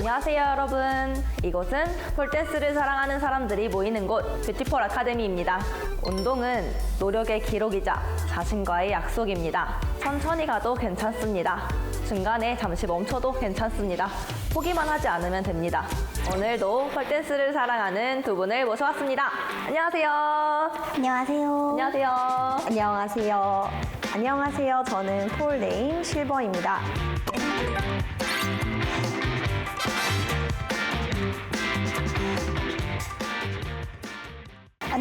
안녕하세요 여러분. 이곳은 폴댄스를 사랑하는 사람들이 모이는 곳 뷰티폴 아카데미입니다. 운동은 노력의 기록이자 자신과의 약속입니다. 천천히 가도 괜찮습니다. 중간에 잠시 멈춰도 괜찮습니다. 포기만 하지 않으면 됩니다. 오늘도 폴댄스를 사랑하는 두 분을 모셔왔습니다. 안녕하세요. 안녕하세요. 안녕하세요. 안녕하세요. 안녕하세요. 저는 폴네임 실버입니다.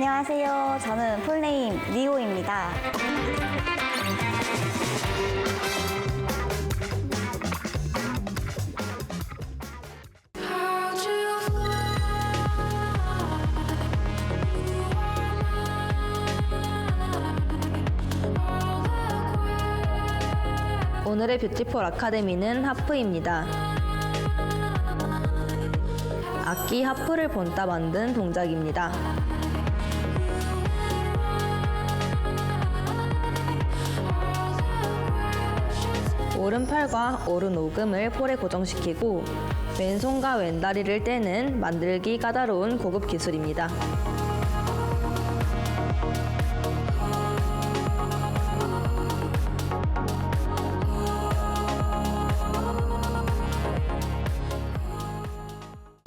안녕하세요. 저는 폴네임 리오입니다. 오늘의 뷰티폴 아카데미는 하프입니다. 악기 하프를 본따 만든 동작입니다. 오른팔과 오른 오금을 폴에 고정시키고 왼손과 왼다리를 떼는 만들기 까다로운 고급 기술입니다.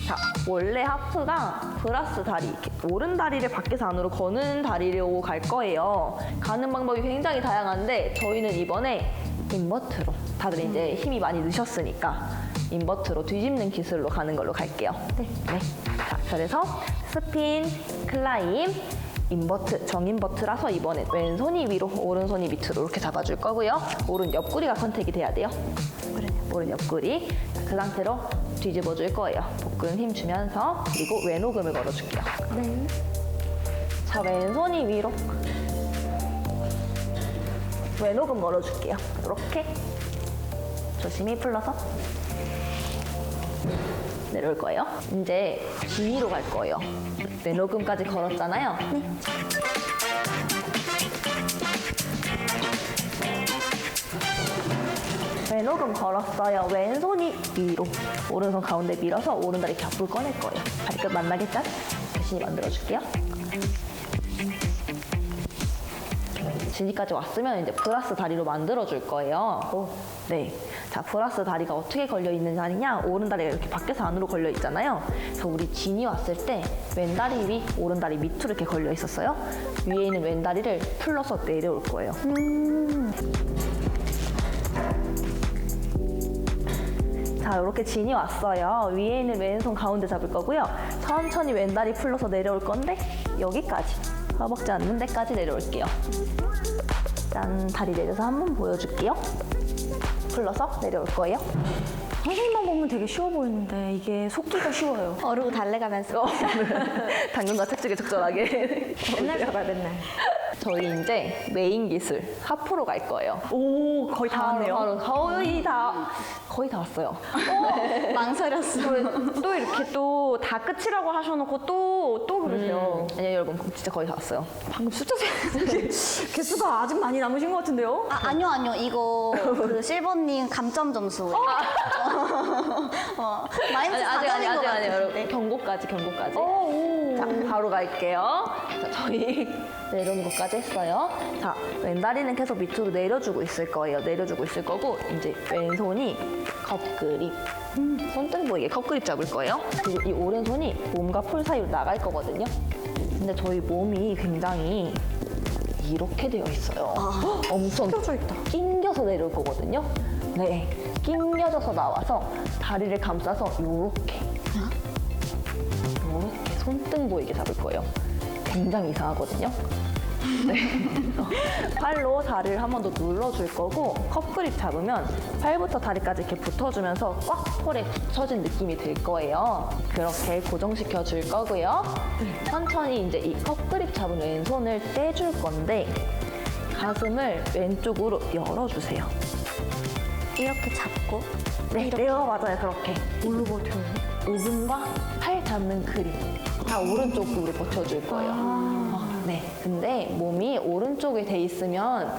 자, 원래 하프가 브라스 다리, 오른 다리를 밖에서 안으로 거는 다리로 갈 거예요. 가는 방법이 굉장히 다양한데 저희는 이번에 인버트로 다들 이제 힘이 많이 느셨으니까 인버트로 뒤집는 기술로 가는 걸로 갈게요. 네. 네. 자, 그래서 스핀, 클라임, 인버트, 정인버트라서 이번엔 왼손이 위로, 오른손이 밑으로 이렇게 잡아줄 거고요. 오른 옆구리가 컨택이 돼야 돼요. 오른 옆구리. 자, 그 상태로 뒤집어 줄 거예요. 복근 힘 주면서 그리고 왼오금을 걸어줄게요. 네. 자, 왼손이 위로. 왼오금 걸어줄게요. 이렇게. 조심히 풀러서. 내려올 거예요. 이제 뒤로 갈 거예요. 왼오금까지 걸었잖아요. 왼오금 걸었어요. 왼손이 위로. 오른손 가운데 밀어서 오른다리 앞으로 꺼낼 거예요. 발끝 만나게 짠. 대신이 만들어줄게요. 진이까지 왔으면 이제 플러스 다리로 만들어 줄 거예요. 네. 자, 플러스 다리가 어떻게 걸려 있는 자리냐? 오른 다리가 이렇게 밖에서 안으로 걸려 있잖아요. 그래서 우리 진이 왔을 때 왼다리 위, 오른 다리 밑으로 이렇게 걸려 있었어요. 위에 있는 왼다리를 풀러서 내려올 거예요. 자, 이렇게 진이 왔어요. 위에 있는 왼손 가운데 잡을 거고요. 천천히 왼다리 풀러서 내려올 건데 여기까지 허벅지 않는 데까지 내려올게요. 짠, 다리 내려서 한번 보여줄게요. 풀러서 내려올 거예요. 선생님만 보면 되게 쉬워 보이는데 이게 속기가 쉬워요. 어르고 달래가면서. 당근과 채찍을 적절하게. 맨날 잡아요, 맨날. 저희 이제 메인 기술 하프로 갈 거예요. 오, 거의 다 왔네요. 바로, 바로 거의 다 거의 다 왔어요. 망설였어. 또 이렇게 또 다 끝이라고 하셔놓고 또, 또 그러세요. 아니요 여러분 진짜 거의 다 왔어요. 방금 숫자 세는데 개수가 아직 많이 남으신 것 같은데요? 아, 아니요, 아니요. 이거 그 실버님 감점 점수. 어, 마이너스 아니, 아직 아니 4점인 것 아직 아니 여러분. 경고까지 경고까지. 오. 자 바로 갈게요. 자 저희 내려오는 것까지 했어요. 자 왼다리는 계속 밑으로 내려주고 있을 거예요. 내려주고 있을 거고 이제 왼손이 컵그립. 손등 보이게 컵그립 잡을 거예요. 그리고 이 오른손이 몸과 폴 사이로 나갈 거거든요. 근데 저희 몸이 굉장히 이렇게 되어 있어요. 엄청 껴져 있다. 낑겨서 내려올 거거든요. 네, 낑겨져서 나와서 다리를 감싸서 요렇게 요렇게 손등 보이게 잡을 거예요. 굉장히 이상하거든요. 네. 팔로 다리를 한 번 더 눌러줄 거고 컵 그립 잡으면 팔부터 다리까지 이렇게 붙어주면서 꽉 폴에 붙여진 느낌이 들 거예요. 그렇게 고정시켜 줄 거고요. 천천히 이제 이 컵 그립 잡은 왼손을 떼줄 건데 가슴을 왼쪽으로 열어주세요. 이렇게 잡고. 네, 네요 맞아요 그렇게. 뭘로 버텨요? 오금과 팔 잡는 그립 다 오른쪽으로 버텨줄 거예요. 어, 네. 근데 몸이 오른쪽에 돼 있으면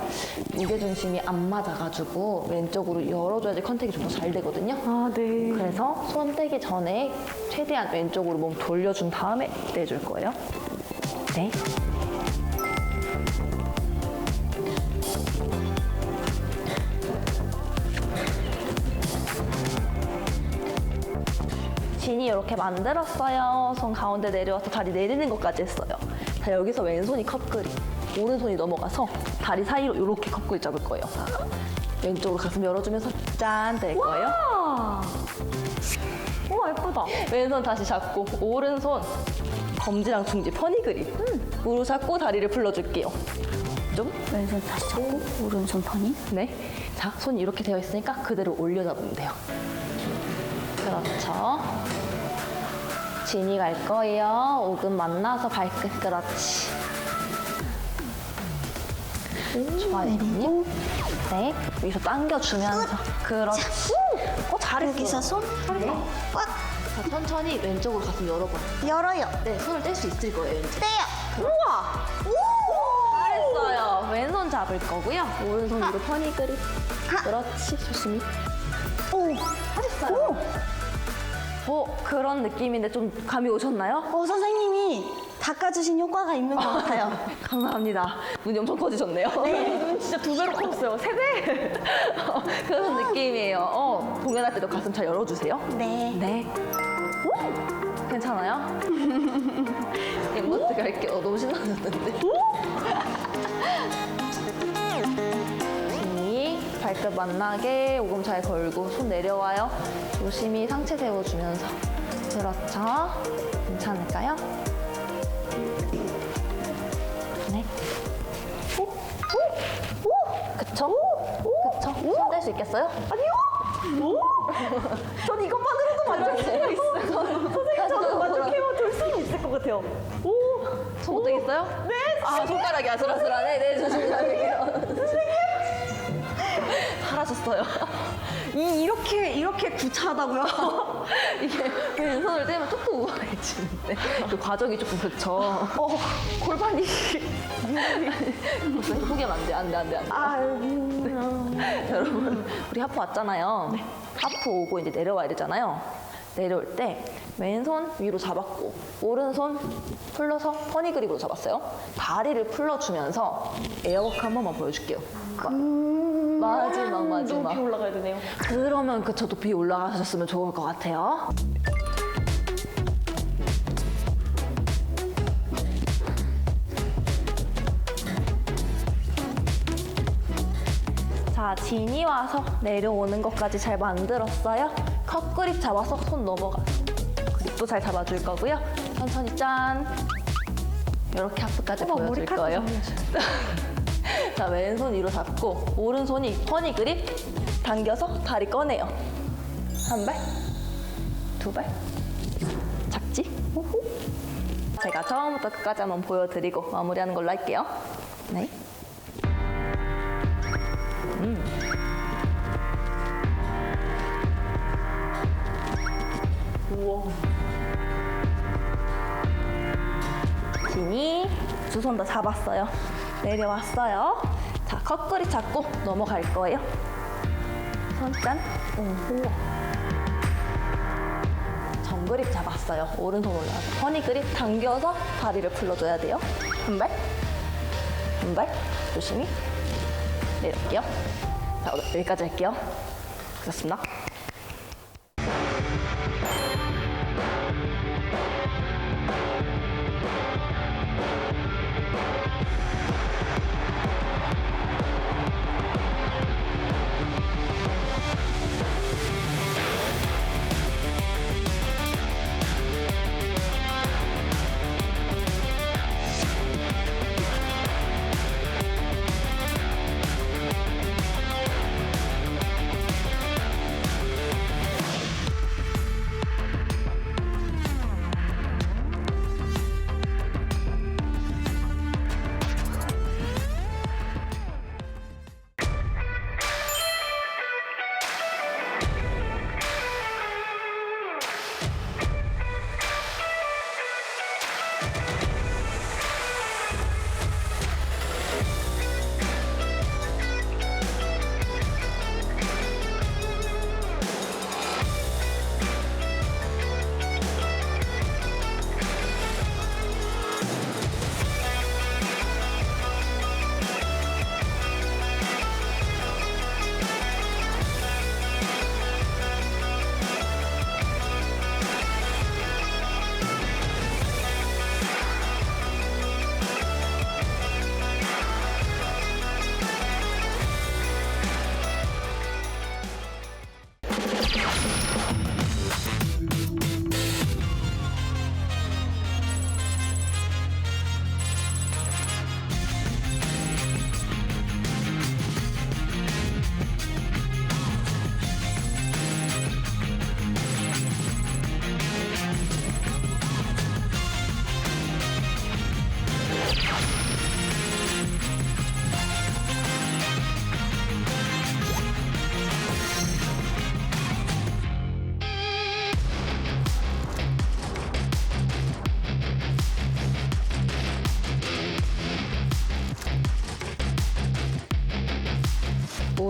무게 중심이 안 맞아가지고 왼쪽으로 열어줘야지 컨택이 좀 더 잘 되거든요. 아, 네. 그래서 손 떼기 전에 최대한 왼쪽으로 몸 돌려준 다음에 떼줄 거예요. 네. 이 이렇게 만들었어요. 손 가운데 내려와서 다리 내리는 것까지 했어요. 자, 여기서 왼손이 컵그립, 오른손이 넘어가서 다리 사이로 이렇게 컵그립 잡을 거예요. 왼쪽으로 가슴 열어주면서 짠 될 거예요. 아. 우와, 예쁘다. 왼손 다시 잡고 오른손 검지랑 중지 퍼니 그립 으로 잡고 다리를 풀러줄게요. 좀 왼손 다시 잡고 오른손 퍼니. 네. 자, 손이 이렇게 되어 있으니까 그대로 올려 잡으면 돼요. 그렇죠. 진이 갈 거예요. 오금 만나서 발끝. 그렇지. 좋아요, 진이. 네. 여기서 당겨주면서. 그렇지. 어, 잘했어요. 여기서 손꽉 자, 천천히 왼쪽으로 가슴 열어봐요. 열어요. 네, 손을 뗄 수 있을 거예요, 왠지. 떼요. 잘했어요. 왼손 잡을 거고요. 오른손 위로 퍼니 그립. 그렇지, 조심히. 오. 잘했어요. 어, 그런 느낌인데 좀 감이 오셨나요? 어, 선생님이 닦아주신 효과가 있는 것 같아요. 감사합니다. 눈이 엄청 커지셨네요. 네, 눈 진짜 두 배로 컸어요. 세 배. 어, 그런 느낌이에요. 어, 공연할 때도 가슴 잘 열어주세요. 네. 네. 오! 괜찮아요? 엠버트 갈게요. 어, 너무 신나셨는데. 조심히 발끝 만나게 오금 잘 걸고 손 내려와요. 조심히 상체 세워주면서. 그렇죠. 괜찮을까요? 네. 오, 오, 오. 그쵸? 그쵸? 손뗄수 있겠어요? 아니요. 오. 전 이것만으로도 있어요. 선생님, 저도 만족해요. 될 수는 있을 것 같아요. 오. 손못 떼겠어요? 네. 아, 손가락이 아슬아슬하네. 네, 조심히할게요 선생님. 잘하셨어요. 이, 이렇게, 이렇게 구차하다고요? 이게 왼손을 떼면 톡톡 우아해지는데 그 과정이 조금 그쵸. 어, 골반이. 무슨 포기하면 안 돼, 안 돼, 안 돼, 안 돼. 아, 음, 여러분, 우리 하프 왔잖아요. 하프 오고 이제 내려와야 되잖아요. 내려올 때 왼손 위로 잡았고 오른손 풀러서 퍼니 그립으로 잡았어요. 다리를 풀러주면서 에어워크 한 번만 보여줄게요. 마- 마지막 마지막. 높이 올라가야 되네요. 그러면 그저 높이 올라가셨으면 좋을 것 같아요. 자, 진이 와서 내려오는 것까지 잘 만들었어요. 컵 그립 잡아서 손 넘어가서 그립도 잘 잡아줄 거고요. 천천히 짠. 이렇게 어머, 보여줄 머리카락 거예요. 자, 왼손 위로 잡고 오른손이 퍼니 그립 당겨서 다리 꺼내요. 한 발, 두 발, 작지? 호호. 제가 처음부터 끝까지 한번 보여드리고 마무리하는 걸로 할게요. 네. 진이 두 손 다 잡았어요. 내려왔어요. 자, 컵그립 잡고 넘어갈 거예요. 손짠. 오호. 정그립 잡았어요. 오른손 올라가서 허니 그립 당겨서 다리를 풀러줘야 돼요. 한 발, 한 발, 조심히 내려올게요. 자, 여기까지 할게요. 그렇습니다.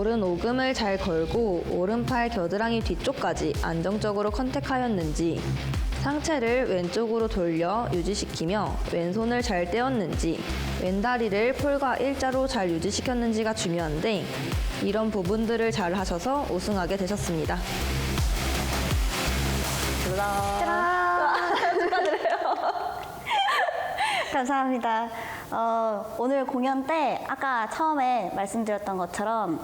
오른 오금을 잘 걸고 오른팔 겨드랑이 뒤쪽까지 안정적으로 컨택하였는지 상체를 왼쪽으로 돌려 유지시키며 왼손을 잘 떼었는지 왼다리를 폴과 일자로 잘 유지시켰는지가 중요한데 이런 부분들을 잘 하셔서 우승하게 되셨습니다. 감사합니다. 어, 오늘 공연 때 아까 처음에 말씀드렸던 것처럼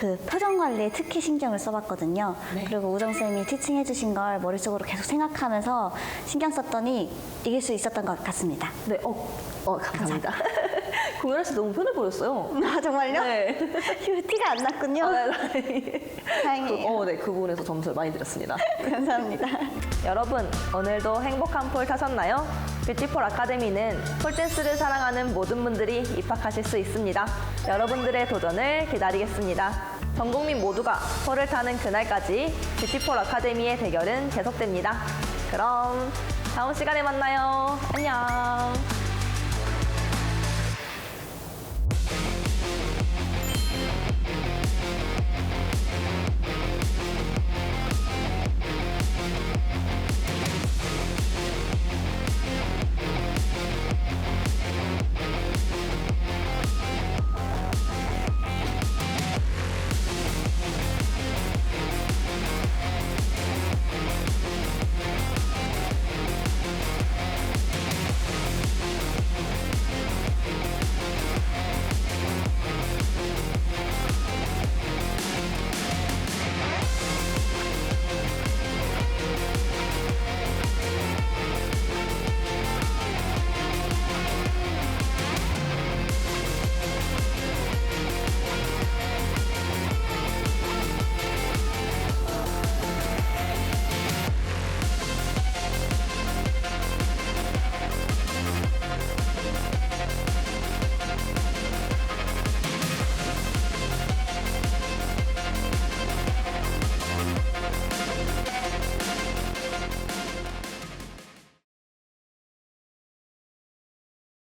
그 표정 관리에 특히 신경을 써봤거든요. 그리고 우정 쌤이 티칭해 주신 걸 머릿속으로 계속 생각하면서 신경 썼더니 이길 수 있었던 것 같습니다. 네, 어, 어 감사합니다. 고현아 씨 너무 편해 보였어요. 아 정말요? 네. 휴, 티가 안 났군요. 아, 네, 네. 다행이에요. 그, 어, 네, 그 부분에서 점수를 많이 드렸습니다. 감사합니다. 여러분, 오늘도 행복한 폴 타셨나요? 뷰티폴 아카데미는 폴댄스를 사랑하는 모든 분들이 입학하실 수 있습니다. 여러분들의 도전을 기다리겠습니다. 전 국민 모두가 폴을 타는 그날까지 뷰티폴 아카데미의 대결은 계속됩니다. 그럼 다음 시간에 만나요. 안녕.